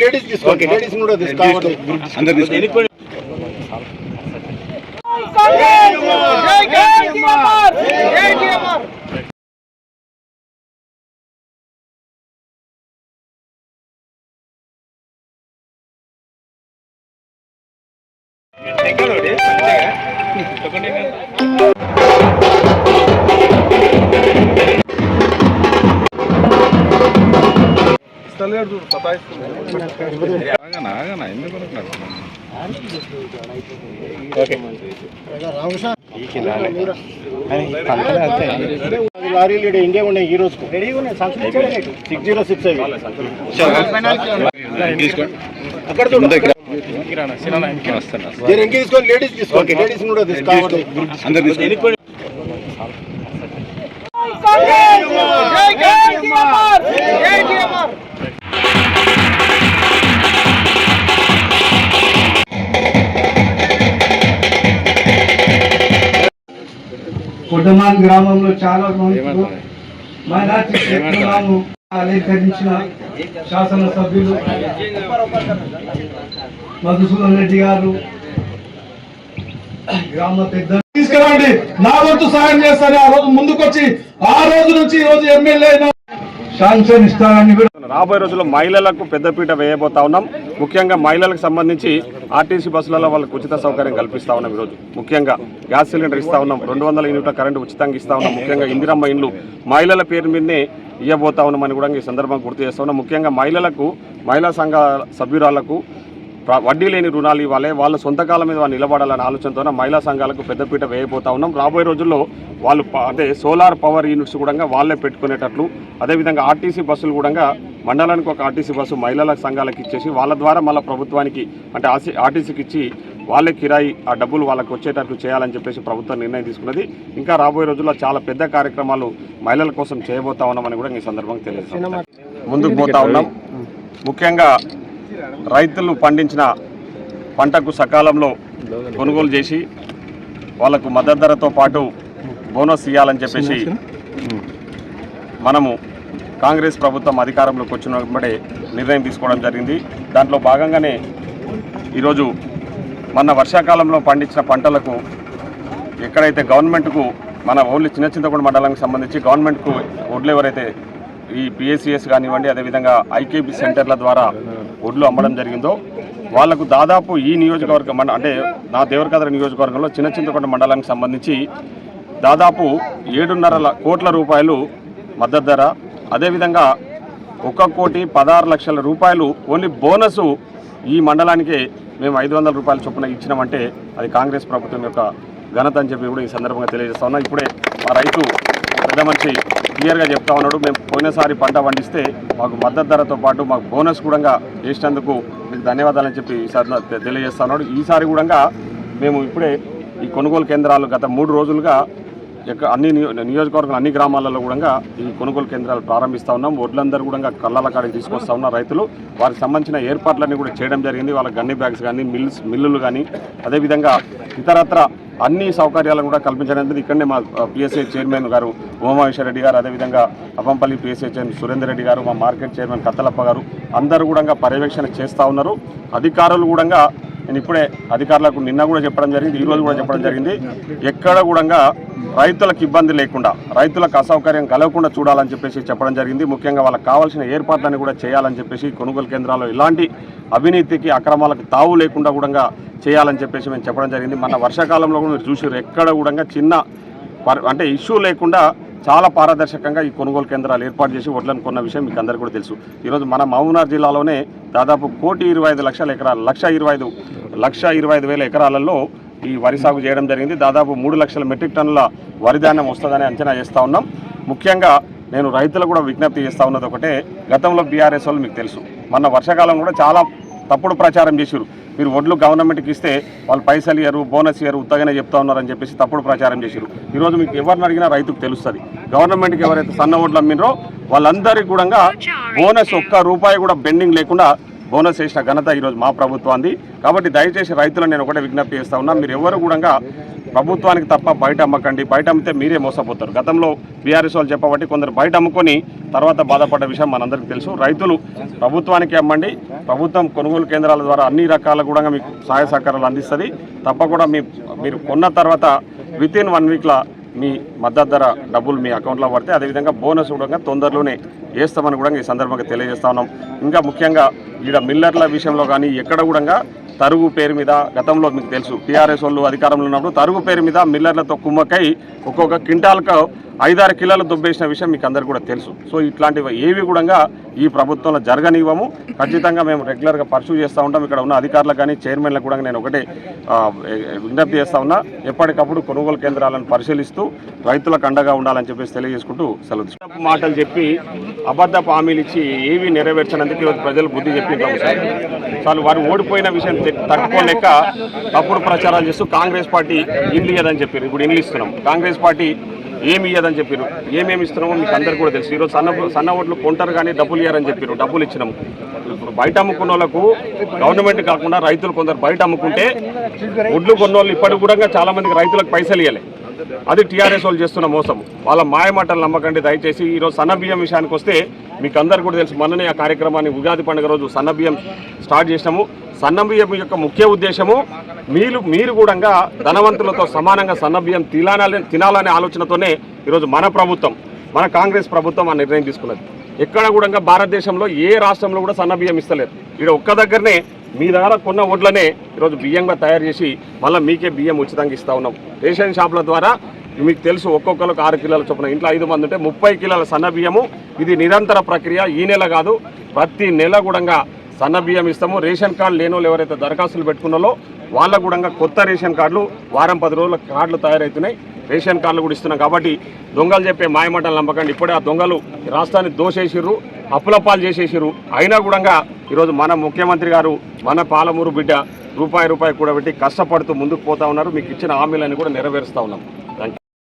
Ladies తీసుకోండి. Ladies కూడా తీసుకోవాలి అందరు తీసుకోండి? లారీలు ఈడ ఇండియా ఉన్నాయి ఈ రోజు సిక్స్ జీరో సిక్స్ తీసుకోండి అక్కడ చూడు వస్తున్నా. దీని తీసుకొని లేడీస్ తీసుకోండి లేడీస్ కూడా తీసుకోవాలి. అందరు తీసుకోండి కొట్టమాన్ గ్రామంలో చాలా మంది మైనార్టీ అలంకరించిన శాసనసభ్యులు. మధుసూదన్ రెడ్డి గారు. గ్రామ పెద్ద తీసుకురండి. నా వంతు సాయం చేస్తాను. ఆ రోజు ముందుకొచ్చి ఆ రోజు నుంచి ఈ రోజు ఎమ్మెల్యే శాంక్షన్ ఇస్తానని కూడా రాబోయే రోజుల్లో మహిళలకు పెద్దపీట వేయబోతా ఉన్నాం. ముఖ్యంగా మహిళలకు సంబంధించి ఆర్టీసీ బస్సులలో వాళ్ళకు ఉచిత సౌకర్యం కల్పిస్తా ఉన్నాం ఈరోజు. ముఖ్యంగా గ్యాస్ సిలిండర్ ఇస్తా ఉన్నాం. రెండు వందల యూనిట్ల కరెంటు ఉచితంగా ఇస్తా ఉన్నాం. ముఖ్యంగా ఇందిరమ్మ ఇండ్లు మహిళల పేరు మీదనే ఇవ్వబోతా ఉన్నామని కూడా ఈ సందర్భంగా గుర్తు చేస్తా ఉన్నాం. ముఖ్యంగా మహిళలకు మహిళా సంఘ సభ్యురాలకు వడ్డీ లేని రుణాలు ఇవ్వాలి వాళ్ళ సొంత కాలం మీద వాళ్ళు నిలబడాలనే ఆలోచనతో మహిళా సంఘాలకు పెద్దపీట వేయబోతా ఉన్నాం. రాబోయే రోజుల్లో వాళ్ళు అంటే సోలార్ పవర్ యూనిట్స్ కూడా వాళ్ళే పెట్టుకునేటట్లు అదేవిధంగా ఆర్టీసీ బస్సులు కూడా మండలానికి ఒక ఆర్టీసీ బస్సు మహిళల సంఘాలకు ఇచ్చేసి వాళ్ళ ద్వారా మళ్ళీ ప్రభుత్వానికి అంటే ఆర్సీ ఆర్టీసీకి ఇచ్చి వాళ్ళే కిరాయి ఆ డబ్బులు వాళ్ళకి వచ్చేటట్లు చేయాలని చెప్పేసి ప్రభుత్వం నిర్ణయం తీసుకున్నది. ఇంకా రాబోయే రోజుల్లో చాలా పెద్ద కార్యక్రమాలు మహిళల కోసం చేయబోతా ఉన్నామని కూడా ఈ సందర్భంగా తెలియజేస్తాం ముందుకు పోతా ఉన్నాం. ముఖ్యంగా రైతులు పండించిన పంటకు సకాలంలో కొనుగోలు చేసి వాళ్ళకు మద్దతు ధరతో పాటు బోనస్ ఇవ్వాలని చెప్పేసి మనము కాంగ్రెస్ ప్రభుత్వం అధికారంలోకి వచ్చినప్పుడే నిర్ణయం తీసుకోవడం జరిగింది. దాంట్లో భాగంగానే ఈరోజు మన వర్షాకాలంలో పండించిన పంటలకు ఎక్కడైతే గవర్నమెంట్కు మన ఓన్లీ చిన్న చింతకొండ మండలానికి సంబంధించి గవర్నమెంట్కు ఒడ్లు ఎవరైతే ఈ పిఎస్సిఎస్ కానివ్వండి అదేవిధంగా ఐకేబీ సెంటర్ల ద్వారా ఒడ్లు అమ్మడం జరిగిందో వాళ్ళకు దాదాపు ఈ నియోజకవర్గం మండ అంటే నా దేవరకాద్ర నియోజకవర్గంలో చిన్న చింతకొండ మండలానికి సంబంధించి దాదాపు ఏడున్నర కోట్ల రూపాయలు మద్దతు ధర. అదేవిధంగా ఒక కోటి పదహారు లక్షల రూపాయలు ఓన్లీ బోనసు ఈ మండలానికే మేము ఐదు వందల రూపాయల చొప్పున ఇచ్చినామంటే అది కాంగ్రెస్ ప్రభుత్వం యొక్క ఘనత అని చెప్పి కూడా ఈ సందర్భంగా తెలియజేస్తా ఉన్నా. ఇప్పుడే మా రైతు పెద్ద మనిషి క్లియర్గా చెప్తా ఉన్నాడు. మేము పోయినసారి పంట పండిస్తే మాకు మద్దతు ధరతో పాటు మాకు బోనస్ కూడా చేసినందుకు మీకు ధన్యవాదాలని చెప్పి ఈసారి తెలియజేస్తా ఉన్నాడు. ఈసారి కూడా మేము ఇప్పుడే ఈ కొనుగోలు కేంద్రాలు గత మూడు రోజులుగా అన్ని నియో- నియోజకవర్గం అన్ని గ్రామాలలో కూడా ఈ కొనుగోలు కేంద్రాలు ప్రారంభిస్తా ఉన్నాం. వడ్లందరూ కూడా కళ్ళల కాడికి తీసుకొస్తా ఉన్న రైతులు. వారికి సంబంధించిన ఏర్పాట్లన్నీ కూడా చేయడం జరిగింది. వాళ్ళ గన్ని బ్యాగ్స్ కానీ మిల్స్ మిల్లులు కానీ అదేవిధంగా ఇతరత్ర అన్ని సౌకర్యాలను కూడా కల్పించడం ఇక్కడనే మా పిఎస్ఐ చైర్మన్ గారు ఉమామహేశ్వర రెడ్డి గారు అదేవిధంగా అప్పంపల్లి పిఎస్ఐ చైర్మన్ సురేందర్ రెడ్డి గారు మా మార్కెట్ చైర్మన్ కత్తలప్ప గారు అందరూ కూడా పర్యవేక్షణ చేస్తూ ఉన్నారు. అధికారులు కూడా నేను ఇప్పుడే అధికారులకు నిన్న కూడా చెప్పడం జరిగింది ఈ రోజు కూడా చెప్పడం జరిగింది. ఎక్కడ కూడా రైతులకు ఇబ్బంది లేకుండా రైతులకు అసౌకర్యం కలగకుండా చూడాలని చెప్పేసి చెప్పడం జరిగింది. ముఖ్యంగా వాళ్ళకి కావాల్సిన ఏర్పాట్లను కూడా చేయాలని చెప్పేసి కొనుగోలు కేంద్రాల్లో ఇలాంటి అవినీతికి అక్రమాలకు తావు లేకుండా కూడా చేయాలని చెప్పేసి మేము చెప్పడం జరిగింది. మన వర్షాకాలంలో కూడా మీరు చూసారు ఎక్కడ కూడా చిన్న అంటే ఇష్యూ లేకుండా చాలా పారదర్శకంగా ఈ కొనుగోలు కేంద్రాలు ఏర్పాటు చేసి వడ్లను కొన్న విషయం మీకు అందరికీ కూడా తెలుసు. ఈరోజు మన మహబూబ్నగర్ జిల్లాలోనే దాదాపు కోటి ఇరవై ఐదు లక్షల ఎకరాలు లక్ష ఇరవై ఐదు లక్ష ఇరవై ఐదు వేల ఎకరాలలో ఈ వరి సాగు చేయడం జరిగింది. దాదాపు మూడు లక్షల మెట్రిక్ టన్నుల వరి ధాన్యం వస్తుందని అంచనా చేస్తూ ఉన్నాం. ముఖ్యంగా నేను రైతులకు కూడా విజ్ఞప్తి చేస్తూ ఉన్నది ఒకటే గతంలో బీఆర్ఎస్ వాళ్ళు మీకు తెలుసు. మన వర్షాకాలం కూడా చాలా తప్పుడు ప్రచారం చేశారు మీరు ఒడ్లు గవర్నమెంట్కి ఇస్తే వాళ్ళు పైసలు ఇయ్యరు బోనస్ ఇయ్యరు ఉత్తగానే చెప్తా ఉన్నారని చెప్పేసి తప్పుడు ప్రచారం చేశారు ఈరోజు మీకు ఎవరిని అడిగినా రైతుకు తెలుస్తుంది. గవర్నమెంట్కి ఎవరైతే సన్న ఓట్లు అమ్మినరో వాళ్ళందరికీ కూడా బోనస్ ఒక్క రూపాయి కూడా బెండింగ్ లేకుండా బోనస్ వేసిన ఘనత ఈరోజు మా ప్రభుత్వాన్ని కాబట్టి దయచేసి రైతులను నేను ఒకటే విజ్ఞప్తి చేస్తా ఉన్నా మీరు ఎవరు కూడా ప్రభుత్వానికి తప్ప బయట అమ్మకండి. బయట అమ్మితే మీరే మోసపోతారు. గతంలో బీఆర్ఎస్ వాళ్ళు చెప్పబట్టి కొందరు బయట అమ్ముకొని తర్వాత బాధపడ్డ విషయం మనందరికీ తెలుసు. రైతులు ప్రభుత్వానికి అమ్మండి. ప్రభుత్వం కొనుగోలు కేంద్రాల ద్వారా అన్ని రకాల కూడా మీకు సహాయ సహకారాలు అందిస్తుంది. తప్పకుండా మీ మీరు కొన్న తర్వాత విత్ ఇన్ వన్ వీక్లో మీ మద్దతు ధర డబ్బులు మీ అకౌంట్లో పడితే అదేవిధంగా బోనస్ కూడా తొందరలోనే వేస్తామని కూడా ఈ సందర్భంగా తెలియజేస్తా ఉన్నాం. ఇంకా ముఖ్యంగా ఈడ మిల్లర్ల విషయంలో కానీ ఎక్కడ కూడా తరుగు పేరు మీద గతంలో మీకు తెలుసు. టీఆర్ఎస్ వాళ్ళు అధికారంలో ఉన్నప్పుడు తరుగు పేరు మీద మిల్లర్లతో కుమ్మకై ఒక్కొక్క క్వింటాల్కు ఐదారు కిలోలు దుబ్బేసిన విషయం మీకు అందరు కూడా తెలుసు. సో ఇట్లాంటివి ఏవి కూడా ఈ ప్రభుత్వంలో జరగనివ్వము. ఖచ్చితంగా మేము రెగ్యులర్గా పర్సూ చేస్తూ ఉంటాం. ఇక్కడ ఉన్న అధికారులకు కానీ చైర్మన్లకు కూడా నేను ఒకటే విజ్ఞప్తి చేస్తా ఉన్నా. ఎప్పటికప్పుడు కొనుగోలు కేంద్రాలను పరిశీలిస్తూ రైతులకు అండగా ఉండాలని చెప్పేసి తెలియజేసుకుంటూ సెలవు మాటలు చెప్పి అబద్ధ హామీలు ఇచ్చి ఏవి నెరవేర్చినందుకు ప్రజలు బుద్ధి చెప్పి సార్. చాలు వారు ఓడిపోయిన విషయం తట్టుకోలేక తప్పుడు ప్రచారాలు చేస్తూ కాంగ్రెస్ పార్టీ ఇండ్లు ఇయ్యదని చెప్పారు. ఇప్పుడు ఇండ్లు ఇస్తున్నాం. కాంగ్రెస్ పార్టీ ఏమి ఇయ్యదని చెప్పారు. ఏమేమి ఇస్తున్నామో మీకు అందరికీ కూడా తెలుసు. ఈరోజు సన్న సన్న ఓట్లు కొంటారు కానీ డబ్బులు ఇయ్యారని చెప్పారు. డబ్బులు ఇచ్చినాము ఇప్పుడు బయట అమ్ముకున్న వాళ్ళకు గవర్నమెంట్ కాకుండా రైతులు కొందరు బయట అమ్ముకుంటే ఒడ్లు కొన్న వాళ్ళు ఇప్పటికి కూడా చాలా మందికి రైతులకు పైసలు ఇవ్వలే అది టీఆర్ఎస్ వాళ్ళు చేస్తున్న మోసం. వాళ్ళ మాయమాటలు నమ్మకండి దయచేసి. ఈరోజు సన్న బియ్యం విషయానికి వస్తే మీకు అందరు కూడా తెలుసు. మొన్ననే ఆ కార్యక్రమాన్ని ఉగాది పండుగ రోజు సన్న బియ్యం స్టార్ట్ చేసినాము. సన్న బియ్యం యొక్క ముఖ్య ఉద్దేశము మీరు మీరు కూడా ధనవంతులతో సమానంగా సన్న బియ్యం తినాలని తినాలనే ఆలోచనతోనే ఈరోజు మన ప్రభుత్వం మన కాంగ్రెస్ ప్రభుత్వం ఆ నిర్ణయం తీసుకున్నది. ఎక్కడ కూడా భారతదేశంలో ఏ రాష్ట్రంలో కూడా సన్న బియ్యం ఇక్కడ ఒక్క దగ్గరనే మీ దగ్గర కొన్న ఓట్లనే ఈరోజు బియ్యంగా తయారు చేసి మళ్ళీ మీకే బియ్యం ఉచితంగా ఇస్తా ఉన్నాం. రేషన్ షాపుల ద్వారా మీకు తెలుసు ఒక్కొక్కరికి ఆరు కిలోల చొప్పున ఇంట్లో ఐదు మంది ఉంటే ముప్పై కిలోల సన్న బియ్యము ఇది నిరంతర ప్రక్రియ ఈ నెల కాదు ప్రతి నెల కూడా సన్న బియ్యం ఇస్తాము. రేషన్ కార్డు లేని వాళ్ళు ఎవరైతే దరఖాస్తులు పెట్టుకున్నారో వాళ్ళకు కూడా కొత్త రేషన్ కార్డులు వారం పది రోజుల కార్డులు తయారవుతున్నాయి రేషన్ కార్డులు కూడా ఇస్తున్నాం కాబట్టి దొంగలు చెప్పే మాయమాటలు నమ్మకండి. ఇప్పుడే ఆ దొంగలు రాష్ట్రాన్ని దోషేసిర్రు అప్పులపాలు చేసేసిర్రు. అయినా కూడా ఈరోజు మన ముఖ్యమంత్రి గారు మన పాలమూరు బిడ్డ రూపాయి రూపాయి కూడా పెట్టి కష్టపడుతూ ముందుకు పోతా ఉన్నారు. మీకు ఇచ్చిన హామీలన్నీ కూడా నెరవేరుస్తా ఉన్నాం.